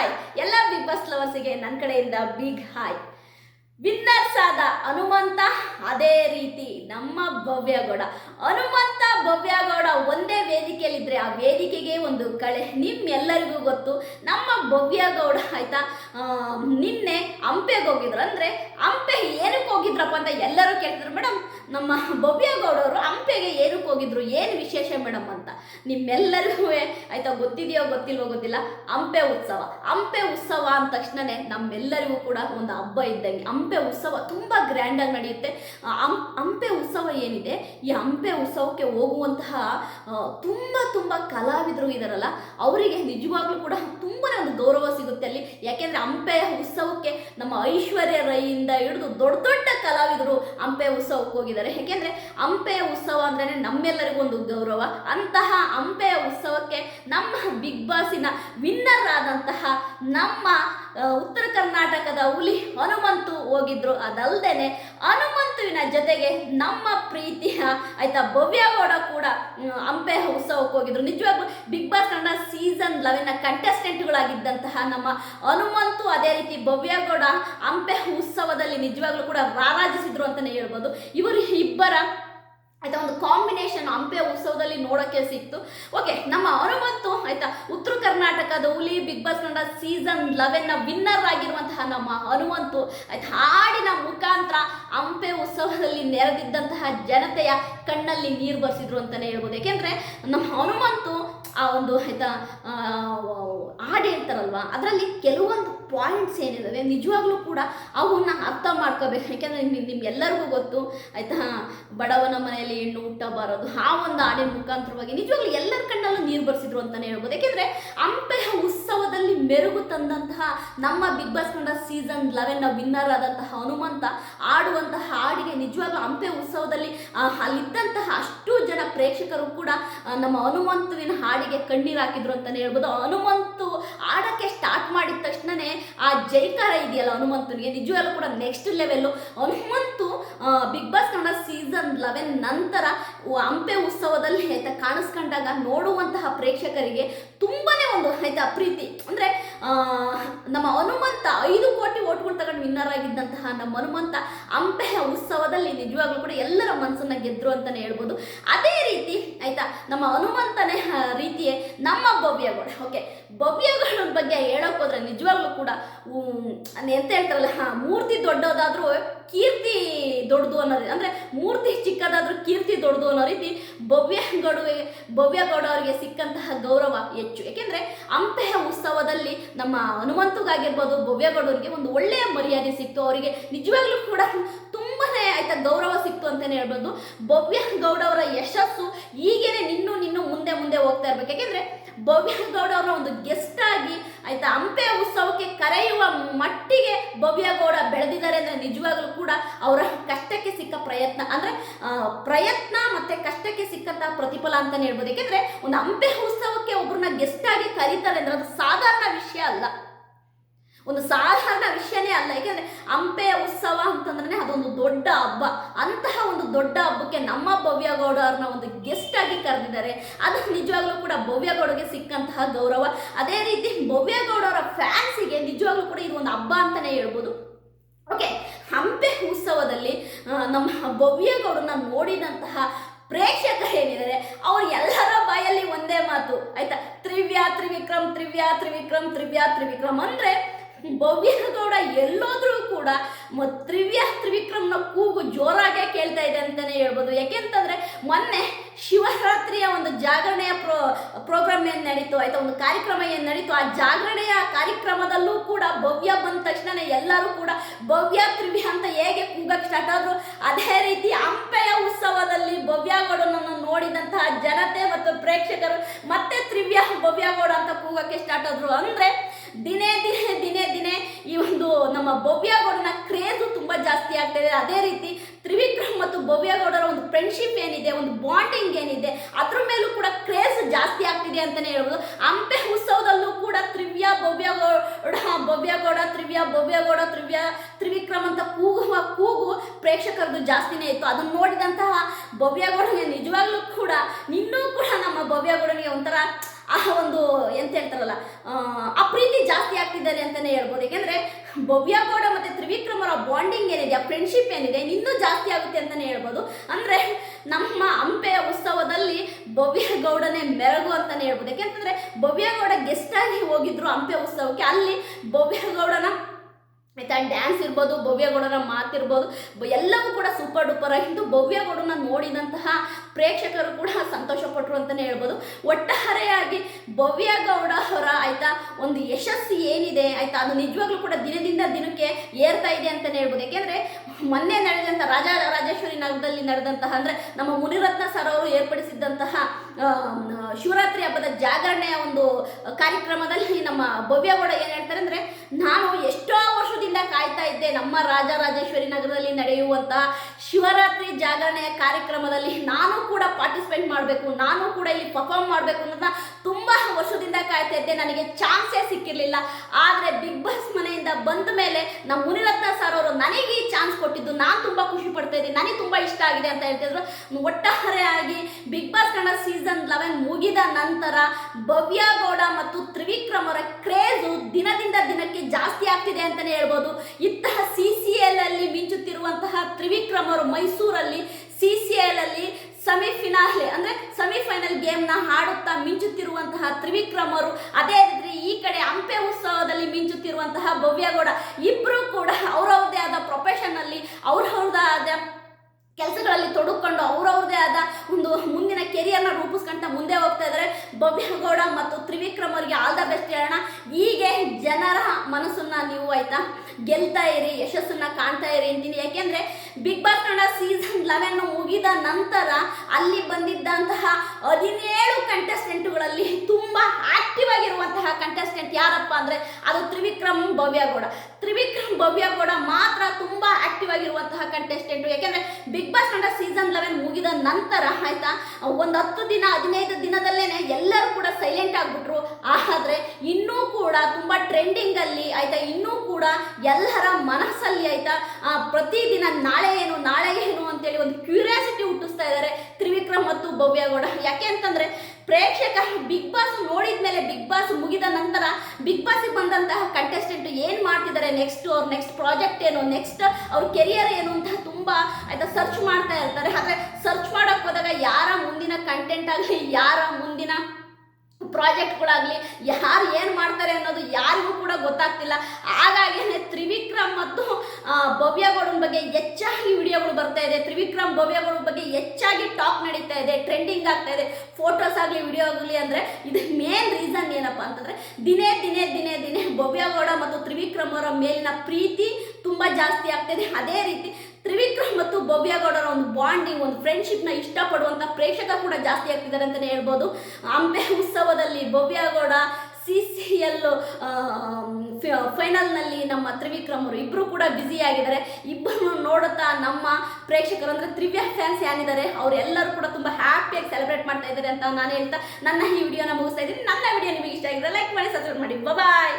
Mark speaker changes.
Speaker 1: Hi ಎಲ್ಲ big boss ಲವರ್ಸಿಗೆ ನನ್ನ ಕಡೆಯಿಂದ ಬಿಗ್ ಹಾಯ್ ವಿನ್ನರ್ಸ್ ಆದ ಹನುಮಂತ ಅದೇ ರೀತಿ ನಮ್ಮ ಭವ್ಯಗೌಡ ಹನುಮಂತ ಭವ್ಯಗೌಡ ಒಂದೇ ವೇದಿಕೆಯಲ್ಲಿದ್ದರೆ ಆ ವೇದಿಕೆಗೆ ಒಂದು ಕಳೆ. ನಿಮ್ಮೆಲ್ಲರಿಗೂ ಗೊತ್ತು, ನಮ್ಮ ಭವ್ಯಗೌಡ ಆಯ್ತಾ ನಿನ್ನೆ ಹಂಪೆಗೆ ಹೋಗಿದ್ರು. ಅಂದರೆ ಹಂಪೆ ಏನಕ್ಕೆ ಹೋಗಿದ್ರಪ್ಪ ಅಂತ ಎಲ್ಲರೂ ಕೇಳ್ತಿದ್ರು. ಮೇಡಮ್ ನಮ್ಮ ಭವ್ಯಗೌಡವರು ಹಂಪೆಗೆ ಏನಕ್ಕೆ ಹೋಗಿದ್ರು? ಏನು ವಿಶೇಷ ಮೇಡಮ್ ಅಂತ. ನಿಮ್ಮೆಲ್ಲರಿಗೂ ಆಯಿತಾ ಗೊತ್ತಿದೆಯೋ ಗೊತ್ತಿಲ್ವೋ ಗೊತ್ತಿಲ್ಲ. ಹಂಪೆ ಉತ್ಸವ. ಹಂಪೆ ಉತ್ಸವ ಅಂದ ತಕ್ಷಣನೇ ನಮ್ಮೆಲ್ಲರಿಗೂ ಕೂಡ ಒಂದು ಹಬ್ಬ ಇದ್ದಂಗೆ. ಹಂಪೆ ಉತ್ಸವ ತುಂಬ ಗ್ರ್ಯಾಂಡಾಗಿ ನಡೆಯುತ್ತೆ. ಹಂಪೆ ಉತ್ಸವ ಏನಿದೆ? ಈ ಹಂಪೆ ಉತ್ಸವಕ್ಕೆ ಹೋಗುವಂತಹ ತುಂಬ ತುಂಬ ಕಲಾವಿದರು ಇದಾರಲ್ಲ, ಅವರಿಗೆ ನಿಜವಾಗ್ಲೂ ಕೂಡ ತುಂಬಾ ಒಂದು ಗೌರವ ಸಿಗುತ್ತೆ ಅಲ್ಲಿ. ಯಾಕೆಂದ್ರೆ ಹಂಪೆ ಉತ್ಸವಕ್ಕೆ ನಮ್ಮ ಐಶ್ವರ್ಯ ರೈಯಿಂದ ಹಿಡಿದು ದೊಡ್ಡ ದೊಡ್ಡ ಕಲಾವಿದರು ಹಂಪೆ ಉತ್ಸವಕ್ಕೆ ಹೋಗಿದ್ದಾರೆ. ಯಾಕೆಂದ್ರೆ ಹಂಪೆ ಉತ್ಸವ ಅಂದ್ರೆ ನಮ್ಮೆಲ್ಲರಿಗೂ ಒಂದು ಗೌರವ. ಅಂತಹ ಹಂಪೆ ಉತ್ಸವಕ್ಕೆ ನಮ್ಮ ಬಿಗ್ ಬಾಸಿನ ವಿನ್ನರ್ ಆದಂತಹ ನಮ್ಮ ಉತ್ತರ ಕರ್ನಾಟಕದ ಹುಲಿ ಹನುಮಂತು ಹೋಗಿದ್ರು. ಅದಲ್ದೇನೆ ಹನುಮಂತುವಿನ ಜೊತೆಗೆ ನಮ್ಮ ಪ್ರೀತಿಯ, ಆಯ್ತಾ ಭವ್ಯಗೌಡ ಕೂಡ ಹಂಪೆ ಉತ್ಸವಕ್ಕೆ ಹೋಗಿದ್ರು. ನಿಜವಾಗ್ಲೂ ಬಿಗ್ ಬಾಸ್ ಕನ್ನಡ ಸೀಸನ್ ಲೆವೆನ್ನ ಕಂಟೆಸ್ಟೆಂಟ್ಗಳಾಗಿದ್ದಂತಹ ನಮ್ಮ ಹನುಮಂತು ಅದೇ ರೀತಿ ಭವ್ಯಗೌಡ ಹಂಪೆ ಉತ್ಸವದಲ್ಲಿ ನಿಜವಾಗ್ಲೂ ಕೂಡ ರಾರಾಜಿಸಿದ್ರು ಅಂತಲೇ ಹೇಳ್ಬೋದು. ಇವರು ಇಬ್ಬರ, ಆಯ್ತಾ, ಒಂದು ಕಾಂಬಿನೇಷನ್ ಹಂಪೆ ಉತ್ಸವದಲ್ಲಿ ನೋಡೋಕ್ಕೆ ಸಿಕ್ತು. ಓಕೆ ನಮ್ಮ ಹನುಮಂತು, ಆಯ್ತಾ, ಉತ್ತರ ಕರ್ನಾಟಕದ ಹುಲಿ ಬಿಗ್ ಬಾಸ್ ಕನ್ನಡ ಸೀಸನ್ ಲೆವೆನ್ನ ವಿನ್ನರ್ ಆಗಿರುವಂತಹ ನಮ್ಮ ಹನುಮಂತು, ಆಯ್ತಾ, ಹಾಡಿನ ಮುಖಾಂತರ ಹಂಪೆ ಉತ್ಸವದಲ್ಲಿ ನೆರೆದಿದ್ದಂತಹ ಜನತೆಯ ಕಣ್ಣಲ್ಲಿ ನೀರು ಬರ್ಸಿದ್ರು ಅಂತಾನೆ ಹೇಳ್ಬೋದು. ಯಾಕೆಂದ್ರೆ ನಮ್ಮ ಹನುಮಂತು ಆ ಒಂದು ಆಯ್ತಾ ಹಾಡು ಹೇಳ್ತಾರಲ್ವಾ ಅದರಲ್ಲಿ ಕೆಲವೊಂದು ಪಾಯಿಂಟ್ಸ್ ಏನಿದಾವೆ, ನಿಜವಾಗ್ಲೂ ಕೂಡ ಅವನ್ನ ಅರ್ಥ ಮಾಡ್ಕೋಬೇಕು. ಯಾಕೆಂದರೆ ನಿಮ್ಗೆ ನಿಮ್ಗೆಲ್ಲರಿಗೂ ಗೊತ್ತು, ಆಯ್ತಾ, ಬಡವನ ಮನೆಯಲ್ಲಿ ಹೆಣ್ಣು ಹುಟ್ಟಬಾರದು, ಆ ಒಂದು ಹಾಡಿನ ಮುಖಾಂತರವಾಗಿ ನಿಜವಾಗ್ಲೂ ಎಲ್ಲರ ಕಣ್ಣಲ್ಲೂ ನೀರು ಬರ್ಸಿದ್ರು ಅಂತಲೇ ಹೇಳ್ಬೋದು. ಯಾಕೆಂದರೆ ಹಂಪೆಯ ಉತ್ಸವದಲ್ಲಿ ಮೆರುಗು ತಂದಂತಹ ನಮ್ಮ ಬಿಗ್ ಬಾಸ್ ಕನ್ನಡ ಸೀಸನ್ ಲೆವೆನ್ನ ವಿನ್ನರ್ ಆದಂತಹ ಹನುಮಂತ ಆಡುವಂತಹ ಹಾಡಿಗೆ ನಿಜವಾಗ್ಲೂ ಹಂಪೆ ಉತ್ಸವದಲ್ಲಿ ಅಲ್ಲಿದ್ದಂತಹ ಅಷ್ಟು ಜನ ಪ್ರೇಕ್ಷಕರು ಕೂಡ ನಮ್ಮ ಹನುಮಂತುವಿನ ಹಾಡಿಗೆ ಕಣ್ಣೀರು ಹಾಕಿದ್ರು ಅಂತಲೇ ಹೇಳ್ಬೋದು. ಹನುಮಂತು ಆಡಕ್ಕೆ ಸ್ಟಾರ್ಟ್ ಮಾಡಿದ ತಕ್ಷಣನೇ ಆ ಜೈಕಾರ ಇದೆಯಲ್ಲ ಹನುಮಂತನಿಗೆ ನಿಜವಾಗ್ಲೂ ಕೂಡ next level Hanumanthu Bigg Boss Kannada season eleven ನಂತರ ಹಂಪೆ ಉತ್ಸವದಲ್ಲಿ ಆಯ್ತಾ ಕಾಣಿಸ್ಕೊಂಡಾಗ ನೋಡುವಂತಹ ಪ್ರೇಕ್ಷಕರಿಗೆ ತುಂಬಾನೇ ಒಂದು, ಆಯ್ತಾ, ಪ್ರೀತಿ. ಅಂದರೆ ನಮ್ಮ ಹನುಮಂತ ಐದು ಕೋಟಿ ಓಟ್ಗಳು ತಗೊಂಡು ವಿನ್ನರ್ ಆಗಿದ್ದಂತಹ ನಮ್ಮ ಹನುಮಂತ ಹಂಪೆಯ ಉತ್ಸವದಲ್ಲಿ ನಿಜವಾಗ್ಲೂ ಕೂಡ ಎಲ್ಲರ ಮನಸ್ಸನ್ನ ಗೆದ್ರು ಅಂತಲೇ ಹೇಳ್ಬೋದು. ಅದೇ ರೀತಿ ಆಯ್ತಾ ನಮ್ಮ ಹನುಮಂತನೇ ರೀತಿಯೇ ನಮ್ಮ ಭವ್ಯಗೌಡ ಓಕೆ ಭವ್ಯಗಳ ಬಗ್ಗೆ ಹೇಳೋಕೆ ಹೋದ್ರೆ ನಿಜವಾಗ್ಲೂ ಕೂಡ ಎಂತ ಹೇಳ್ತಾರಲ್ಲ ಹಾ, ಮೂರ್ತಿ ದೊಡ್ಡದಾದ್ರೂ ಕೀರ್ತಿ ದೊಡ್ಡದು ಅನ್ನೋದು ಅಂದರೆ ಮೂರ್ತಿ ಚಿಕ್ಕದಾದ್ರೂ ಕೀರ್ತಿ ದೊಡ್ಡದು ಅನ್ನೋ ರೀತಿ ಭವ್ಯಗೌಡಗೆ ಭವ್ಯಗೌಡ ಅವರಿಗೆ ಸಿಕ್ಕಂತಹ ಗೌರವ ಹೆಚ್ಚು. ಏಕೆಂದರೆ ಹಂಪೆಯ ಉತ್ಸವದಲ್ಲಿ ನಮ್ಮ ಹನುಮಂತಗಾಗಿರ್ಬೋದು ಭವ್ಯಗೌಡರಿಗೆ ಒಂದು ಒಳ್ಳೆಯ ಮರ್ಯಾದೆ ಸಿಕ್ತು. ಅವರಿಗೆ ನಿಜವಾಗ್ಲೂ ಕೂಡ ತುಂಬಾ ಆಯ್ತಾ ಗೌರವ ಸಿಕ್ತು ಅಂತಲೇ ಹೇಳ್ಬೋದು. ಭವ್ಯಗೌಡ ಅವರ ಯಶಸ್ಸು ಈಗೇನೆ ನಿನ್ನೂ ನಿನ್ನೂ ಮುಂದೆ ಮುಂದೆ ಹೋಗ್ತಾ ಇರ್ಬೇಕು. ಯಾಕೆಂದ್ರೆ ಭವ್ಯಗೌಡ ಅವರ ಒಂದು ಗೆಸ್ಟ್ ಆಗಿ ಆಯ್ತಾ ಹಂಪೆ ಉತ್ಸವಕ್ಕೆ ಕರೆಯುವ ಮಟ್ಟಿಗೆ ಭವ್ಯಗೌಡ ಬೆಳೆದಿದ್ದಾರೆ ಅಂದರೆ ನಿಜವಾಗ್ಲೂ ಕೂಡ ಅವರ ಕಷ್ಟಕ್ಕೆ ಸಿಕ್ಕ ಪ್ರಯತ್ನ. ಅಂದರೆ ಪ್ರಯತ್ನ ಮತ್ತೆ ಕಷ್ಟಕ್ಕೆ ಸಿಕ್ಕಂತಹ ಪ್ರತಿಫಲ ಅಂತಲೇ ಹೇಳ್ಬೋದು. ಯಾಕೆಂದ್ರೆ, ಒಂದು ಹಂಪೆ ಉತ್ಸವಕ್ಕೆ ಗೆಸ್ಟ್ ಆಗಿ ಕರೀತಾರೆ ಅಂದ್ರೆ ಅದು ಸಾಧಾರಣ ವಿಷಯ ಅಲ್ಲ. ಒಂದು ಸಾಧಾರಣ ವಿಷಯನೇ ಅಲ್ಲ. ಯಾಕೆಂದ್ರೆ ಹಂಪೆ ಉತ್ಸವ ಅಂತಂದ್ರೆ ಅದೊಂದು ದೊಡ್ಡ ಹಬ್ಬ. ಅಂತಹ ಒಂದು ದೊಡ್ಡ ಹಬ್ಬಕ್ಕೆ ನಮ್ಮ ಭವ್ಯಗೌಡ ಅವ್ರನ್ನ ಒಂದು ಗೆಸ್ಟ್ ಆಗಿ ಕರೆದಿದ್ದಾರೆ. ಅದು ನಿಜವಾಗ್ಲೂ ಕೂಡ ಭವ್ಯಗೌಡಗೆ ಸಿಕ್ಕಂತಹ ಗೌರವ. ಅದೇ ರೀತಿ ಭವ್ಯಗೌಡರ ಫ್ಯಾನ್ಸಿಗೆ ನಿಜವಾಗ್ಲೂ ಕೂಡ ಇದು ಒಂದು ಹಬ್ಬ ಅಂತಾನೆ ಹೇಳ್ಬೋದು. ಓಕೆ ಹಂಪೆ ಉತ್ಸವದಲ್ಲಿ ನಮ್ಮ ಭವ್ಯಗೌಡನ ನೋಡಿದಂತಹ ಪ್ರೇಕ್ಷಕರು ಏನಿದ್ದಾರೆ, ಅವ್ರು ಎಲ್ಲರ ಬಾಯಲ್ಲಿ ಒಂದೇ ಮಾತು, ಆಯ್ತಾ? ತ್ರಿವ್ಯಾ ತ್ರಿವಿಕ್ರಮ್ ತ್ರಿವ್ಯಾ ತ್ರಿವಿಕ್ರಮ್ ತ್ರಿವ್ಯಾ ತ್ರಿವಿಕ್ರಮ್ ಅಂದ್ರೆ ಭವ್ಯಗೌಡ ಎಲ್ಲೋದ್ರೂ ಕೂಡ ತ್ರಿವ್ಯ ತ್ರಿವಿಕ್ರಮ್ನ ಕೂಗು ಜೋರಾಗೇ ಕೇಳ್ತಾ ಇದೆ ಅಂತಾನೆ ಹೇಳ್ಬೋದು. ಯಾಕೆಂತಂದ್ರೆ ಮೊನ್ನೆ ಶಿವರಾತ್ರಿಯ ಒಂದು ಜಾಗರಣೆಯ ಪ್ರೋ ಪ್ರೋಗ್ರಾಮ್ ಏನು ನಡೀತು, ಆಯ್ತಾ? ಒಂದು ಕಾರ್ಯಕ್ರಮ ಏನು ನಡೀತು? ಆ ಜಾಗರಣೆಯ ಕಾರ್ಯಕ್ರಮದಲ್ಲೂ ಕೂಡ ಭವ್ಯ ಬಂದ ತಕ್ಷಣನೇ ಎಲ್ಲರೂ ಕೂಡ ಭವ್ಯ ತ್ರಿವಿ ಅಂತ ಹೇಗೆ ಕೂಗಕ್ಕೆ ಸ್ಟಾರ್ಟ್ ಆದ್ರು ಅದೇ ರೀತಿ ಹಂಪೆಯ ಉತ್ಸವದಲ್ಲಿ ಭವ್ಯಗೌಡನನ್ನು ನೋಡಿದಂತಹ ಜನತೆ ಮತ್ತು ಪ್ರೇಕ್ಷಕರು ಮತ್ತೆ ತ್ರಿವ್ಯ ಭವ್ಯಗೌಡ ಅಂತ ಕೂಗಕ್ಕೆ ಸ್ಟಾರ್ಟ್ ಆದ್ರು. ಅಂದ್ರೆ ದಿನೇ ದಿನೇ ದಿನೇ ದಿನೇ ಈ ಒಂದು ನಮ್ಮ ಭವ್ಯಗೌಡನ ಕ್ರೇಜು ತುಂಬಾ ಜಾಸ್ತಿ ಆಗ್ತಾ ಇದೆ. ಅದೇ ರೀತಿ ತ್ರಿವಿಕ್ರಮ್ ಮತ್ತು ಭವ್ಯಗೌಡರ ಒಂದು ಫ್ರೆಂಡ್ಶಿಪ್ ಏನಿದೆ ಒಂದು ಬಾಂಡಿಂಗ್ ಏನಿದೆ ಅದ್ರ ಮೇಲೂ ಕೂಡ ಕ್ರೇಜ್ ಜಾಸ್ತಿ ಆಗ್ತಿದೆ ಅಂತಲೇ ಹೇಳ್ಬೋದು. ಹಂಪೆ ಉತ್ಸವದಲ್ಲೂ ಕೂಡ ತ್ರಿವ್ಯ ಭವ್ಯಗೌಡ ಭವ್ಯಗೌಡ ತ್ರಿವ್ಯ ಭವ್ಯಗೌಡ ತ್ರಿವ್ಯ ತ್ರಿವಿಕ್ರಮ್ ಅಂತ ಕೂಗುವ ಕೂಗು ಪ್ರೇಕ್ಷಕರದ್ದು ಜಾಸ್ತಿನೇ ಇತ್ತು. ಅದನ್ನು ನೋಡಿದಂತಹ ಭವ್ಯಗೌಡನಿಗೆ ನಿಜವಾಗ್ಲೂ ಕೂಡ ಇನ್ನೂ ಕೂಡ ನಮ್ಮ ಭವ್ಯಗೌಡನಿಗೆ ಒಂಥರ ಆ ಒಂದು ಎಂತ ಹೇಳ್ತಾರಲ್ಲ ಆ, ಆ ಪ್ರೀತಿ ಜಾಸ್ತಿ ಆಗ್ತಿದ್ದಾರೆ ಅಂತಾನೆ ಹೇಳ್ಬೋದು. ಯಾಕೆಂದ್ರೆ ಭವ್ಯ ಅವರ ಬಾಂಡಿಂಗ್ ಏನಿದೆ ಆ ಫ್ರೆಂಡ್ಶಿಪ್ ಏನಿದೆ, ಇನ್ನೂ ಜಾಸ್ತಿ ಆಗುತ್ತೆ ಅಂತಾನೆ ಹೇಳ್ಬೋದು. ಅಂದ್ರೆ ನಮ್ಮ ಹಂಪೆಯ ಉತ್ಸವದಲ್ಲಿ ಭವ್ಯ ಗೌಡನೇ ಮೆರಗು ಅಂತಾನೆ ಹೇಳ್ಬೋದು. ಯಾಕೆಂತಂದ್ರೆ ಭವ್ಯ ಗೌಡ ಗೆಸ್ಟ್ ಆಗಿ ಹೋಗಿದ್ರು ಹಂಪೆ ಉತ್ಸವಕ್ಕೆ. ಅಲ್ಲಿ ಭವ್ಯ ಗೌಡನ ಆಯ್ತಾ ಡ್ಯಾನ್ಸ್ ಇರ್ಬೋದು ಭವ್ಯಗೌಡರ ಮಾತಿರ್ಬೋದು ಎಲ್ಲವೂ ಕೂಡ ಸೂಪರ್ ಡೂಪರ್ ಆಗಿದ್ದು ಭವ್ಯಗೌಡನ ನೋಡಿದಂತಹ ಪ್ರೇಕ್ಷಕರು ಕೂಡ ಸಂತೋಷ ಪಟ್ಟರು ಅಂತಲೇ ಹೇಳ್ಬೋದು. ಒಟ್ಟಾರೆಯಾಗಿ ಭವ್ಯಗೌಡ ಅವರ ಆಯಿತಾ ಒಂದು ಯಶಸ್ಸು ಏನಿದೆ, ಆಯ್ತಾ ಅದು ನಿಜವಾಗ್ಲೂ ಕೂಡ ದಿನದಿಂದ ದಿನಕ್ಕೆ ಏರ್ತಾ ಇದೆ ಅಂತಲೇ ಹೇಳ್ಬೋದು. ಯಾಕೆಂದರೆ ಮೊನ್ನೆ ನಡೆದಂಥ ರಾಜ ರಾಜೇಶ್ವರಿ ನಗರದಲ್ಲಿ ನಡೆದಂತಹ ಅಂದರೆ ನಮ್ಮ ಮುನಿರತ್ನ ಸರ್ ಅವರು ಏರ್ಪಡಿಸಿದ್ದಂತಹ ಶಿವರಾತ್ರಿ ಹಬ್ಬದ ಜಾಗರಣೆಯ ಒಂದು ಕಾರ್ಯಕ್ರಮದಲ್ಲಿ ನಮ್ಮ ಭವ್ಯಗೌಡ ಏನು ಹೇಳ್ತಾರೆ ಅಂದರೆ, ನಾನು ಎಷ್ಟೋ ವರ್ಷದಿಂದ ಕಾಯ್ತಾ ಇದ್ದೆ ನಮ್ಮ ರಾಜರಾಜೇಶ್ವರಿ ನಗರದಲ್ಲಿ ನಡೆಯುವಂತಹ ಶಿವರಾತ್ರಿ ಜಾಗರಣೆಯ ಕಾರ್ಯಕ್ರಮದಲ್ಲಿ ನಾನು ಕೂಡ ಪಾರ್ಟಿಸಿಪೇಟ್ ಮಾಡಬೇಕು, ನಾನು ಕೂಡ ಇಲ್ಲಿ ಪರ್ಫಾರ್ಮ್ ಮಾಡಬೇಕು ಅನ್ನೋದನ್ನ ತುಂಬ ವರ್ಷದಿಂದ ಕಾಯ್ತಾ ಇದ್ದೆ. ನನಗೆ ಚಾನ್ಸೇ ಸಿಕ್ಕಿರಲಿಲ್ಲ. ಆದರೆ ಬಿಗ್ ಬಾಸ್ ಮನೆಯಿಂದ ಬಂದ ಮೇಲೆ ನಮ್ಮ ಮುನಿರತ್ನ ಸರ್ ಅವರು ನನಗೆ ಈ ಚಾನ್ಸ್ ಕೊಟ್ಟಿದ್ದು, ನಾನು ತುಂಬ ಖುಷಿ ಪಡ್ತಾ ಇದ್ದೀನಿ. ನನಗೆ ತುಂಬ ಇಷ್ಟ ಆಗಿದೆ ಅಂತ ಹೇಳ್ತಿದ್ರು ಒಟ್ಟಾರೆಯಾಗಿ Bigg Boss Kannada season eleven ಮುಗಿದ ನಂತರ ಭವ್ಯ ಗೌಡ ಮತ್ತು ತ್ರಿವಿಕ್ರಮ್ ಅವರ ಕ್ರೇಜು ದಿನದಿಂದ ದಿನಕ್ಕೆ ಜಾಸ್ತಿ ಆಗ್ತಿದೆ ಅಂತಲೇ ಹೇಳ್ಬೋದು. ಇಂತಹ ಸಿ ಸಿ ಎಲ್ ಅಲ್ಲಿ ಮಿಂಚುತ್ತಿರುವಂತಹ ತ್ರಿವಿಕ್ರಮ್ ಅವರು ಮೈಸೂರಲ್ಲಿ ಸಿ ಸಿ ಎಲ್ ಅಲ್ಲಿ ಸೆಮಿಫಿನಾಲೆ ಅಂದ್ರೆ ಸೆಮಿಫೈನಲ್ ಗೇಮ್ನ ಹಾಡುತ್ತಾ ಮಿಂಚುತ್ತಿರುವಂತಹ ತ್ರಿವಿಕ್ರಮ್ ಅವರು, ಅದೇ ರೀತಿ ಈ ಕಡೆ ಹಂಪೆ ಉತ್ಸವದಲ್ಲಿ ಮಿಂಚುತ್ತಿರುವಂತಹ ಭವ್ಯಗೌಡ ಇಬ್ಬರು ಕೂಡ ಅವರವ್ರದೇ ಆದ ಪ್ರೊಫೆಷನ್ನಲ್ಲಿ ಅವ್ರವ್ರದೇ ಆದ ಕೆಲಸಗಳಲ್ಲಿ ತೊಡಕೊಂಡು ಅವ್ರವ್ರದೇ ಆದ ಒಂದು ಮುಂದಿನ ಕೆರಿಯರ್ನ ರೂಪಿಸ್ಕೊಂತ ಮುಂದೆ ಹೋಗ್ತಾ ಇದ್ದಾರೆ ಭವ್ಯಗೌಡ ಮತ್ತು ತ್ರಿವಿಕ್ರಮ್ ಅವರಿಗೆ ಆಲ್ ದ ಬೆಸ್ಟ್ ಹೇಳೋಣ. ಹೀಗೆ ಜನರ ಮನಸ್ಸನ್ನ ನೀವು ಆಯ್ತಾ ಗೆಲ್ತಾ ಇರಿ, ಯಶಸ್ಸನ್ನ ಕಾಣ್ತಾ ಇರಿ ಅಂತೀನಿ. ಯಾಕೆಂದ್ರೆ Bigg Boss Kannada season eleven ಮುಗಿದ ನಂತರ ಅಲ್ಲಿ ಬಂದಿದ್ದಂತಹ ಹದಿನೇಳು ಕಂಟೆಸ್ಟೆಂಟ್ಗಳಲ್ಲಿ ತುಂಬಾ ಆಕ್ಟಿವ್ ಆಗಿರುವಂತಹ ಕಂಟೆಸ್ಟೆಂಟ್ ಯಾರಪ್ಪ ಅಂದ್ರೆ ಅದು ತ್ರಿವಿಕ್ರಮ್ ಭವ್ಯಗೌಡ. ತ್ರಿವಿಕ್ರಮ್ ಭವ್ಯಗೌಡ ಮಾತ್ರ ತುಂಬಾ ಆಕ್ಟಿವ್ ಆಗಿರುವಂತಹ ಕಂಟೆಸ್ಟೆಂಟ್ ಯಾಕೆಂದ್ರೆ Bigg Boss Kannada season eleven ಮುಗಿದ ನಂತರ ಆಯ್ತಾ, ಒಂದು ಹತ್ತು ದಿನ, ಹದಿನೈದು ದಿನದಲ್ಲೇನೆ ಎಲ್ಲರೂ ಕೂಡ ಸೈಲೆಂಟ್ ಆಗ್ಬಿಟ್ರು ಆದ್ರೆ ಇನ್ನೂ ಕೂಡ ತುಂಬಾ ಟ್ರೆಂಡಿಂಗ್ ಅಲ್ಲಿ ಆಯ್ತಾ? ಇನ್ನೂ ಕೂಡ ಎಲ್ಲರ ಮನಸ್ಸಲ್ಲಿ ಆಯ್ತಾ? ಪ್ರತಿದಿನ ನಾಳೆ ಏನು ನಾಳೆ ಏನು ಅಂತೇಳಿ ಒಂದು ಕ್ಯೂರಿಯಾಸಿಟಿ ಹುಟ್ಟಿಸ್ತಾ ಇದ್ದಾರೆ ತ್ರಿವಿಕ್ರಮ್ ಮತ್ತು ಭವ್ಯಗೌಡ ಯಾಕೆ ಅಂತಂದ್ರೆ ಪ್ರೇಕ್ಷಕ ಬಿಗ್ ಬಾಸ್ ನೋಡಿದ ಮೇಲೆ ಬಿಗ್ ಬಾಸ್ ಮುಗಿದ ನಂತರ ಬಿಗ್ ಬಾಸ್ಗೆ ಬಂದಂತಹ ಕಂಟೆಸ್ಟೆಂಟ್ ಏನು ಮಾಡ್ತಿದ್ದಾರೆ ನೆಕ್ಸ್ಟ್ ಅವ್ರ ನೆಕ್ಸ್ಟ್ ಪ್ರಾಜೆಕ್ಟ್ ಏನು ನೆಕ್ಸ್ಟ್ ಅವ್ರ ಕೆರಿಯರ್ ಏನು ಅಂತ ತುಂಬ ಆಯ್ತಾ ಸರ್ಚ್ ಮಾಡ್ತಾ ಇರ್ತಾರೆ. ಆದರೆ ಸರ್ಚ್ ಮಾಡಕ್ ಹೋದಾಗ ಯಾರ ಮುಂದಿನ ಕಂಟೆಂಟ್ ಆಗಲಿ ಯಾರ ಮುಂದಿನ ಪ್ರಾಜೆಕ್ಟ್ಗಳಾಗಲಿ, ಯಾರು ಏನು ಮಾಡ್ತಾರೆ ಅನ್ನೋದು ಯಾರಿಗೂ ಕೂಡ ಗೊತ್ತಾಗ್ತಿಲ್ಲ. ಹಾಗಾಗಿನೇ ತ್ರಿವಿಕ್ರಮ್ ಮತ್ತು ಭವ್ಯ ಭವ್ಯಗೌಡನ ಬಗ್ಗೆ ಹೆಚ್ಚಾಗಿ ವಿಡಿಯೋಗಳು ಬರ್ತಾ ಇದೆ. ತ್ರಿವಿಕ್ರಮ್ ಭವ್ಯಗೌಡ ಬಗ್ಗೆ ಹೆಚ್ಚಾಗಿ ಟಾಕ್ ನಡೀತಾ ಇದೆ ಟ್ರೆಂಡಿಂಗ್ ಆಗ್ತಾ ಇದೆ. ಫೋಟೋಸ್ ಆಗಲಿ ವಿಡಿಯೋ ಆಗಲಿ ಅಂದರೆ ಇದು ಮೇನ್ ರೀಸನ್ ಏನಪ್ಪ ಅಂತಂದರೆ ದಿನೇ ದಿನೇ ದಿನೇ ದಿನೇ ಭವ್ಯಗೌಡ ಮತ್ತು ತ್ರಿವಿಕ್ರಮ್ ಅವರ ಮೇಲಿನ ಪ್ರೀತಿ ತುಂಬ ಜಾಸ್ತಿ ಆಗ್ತಿದೆ. ಅದೇ ರೀತಿ ತ್ರಿವಿಕ್ರಮ್ ಮತ್ತು ಭವ್ಯಗೌಡರ ಒಂದು ಬಾಂಡಿಂಗ್ ಒಂದು ಫ್ರೆಂಡ್ಶಿಪ್ನ ಇಷ್ಟಪಡುವಂಥ ಪ್ರೇಕ್ಷಕ ಕೂಡ ಜಾಸ್ತಿ ಆಗ್ತಿದ್ದಾರೆ ಅಂತಲೇ ಹೇಳ್ಬೋದು. ಅಂಬೆ ಉತ್ಸವದಲ್ಲಿ ಭವ್ಯಗೌಡ ಸಿ ಸಿ ಎಲ್ ಫೈನಲ್ನಲ್ಲಿ ನಮ್ಮ ತ್ರಿವಿಕ್ರಮ್ ಅವರು ಇಬ್ಬರು ಕೂಡ ಬ್ಯುಸಿ ಆಗಿದ್ದಾರೆ. ಇಬ್ಬರು ನೋಡುತ್ತಾ ನಮ್ಮ ಪ್ರೇಕ್ಷಕರು ಅಂದರೆ ತ್ರಿವ್ಯ ಫ್ಯಾನ್ಸ್ ಏನಿದ್ದಾರೆ ಅವರೆಲ್ಲರೂ ಕೂಡ ತುಂಬ ಹ್ಯಾಪಿಯಾಗಿ ಸೆಲೆಬ್ರೇಟ್ ಮಾಡ್ತಾ ಇದ್ದಾರೆ ಅಂತ ನಾನು ಹೇಳ್ತಾ ನನ್ನ ಈ ವಿಡಿಯೋನ ಮುಗಿಸ್ತಾ ಇದ್ದೀನಿ. ನನ್ನ ವಿಡಿಯೋ ನಿಮಗೆ ಇಷ್ಟ ಆಗಿದ್ರೆ ಲೈಕ್ ಮಾಡಿ ಸಬ್ಸ್ಕ್ರೈಬ್ ಮಾಡಿ. ಬಾಯ್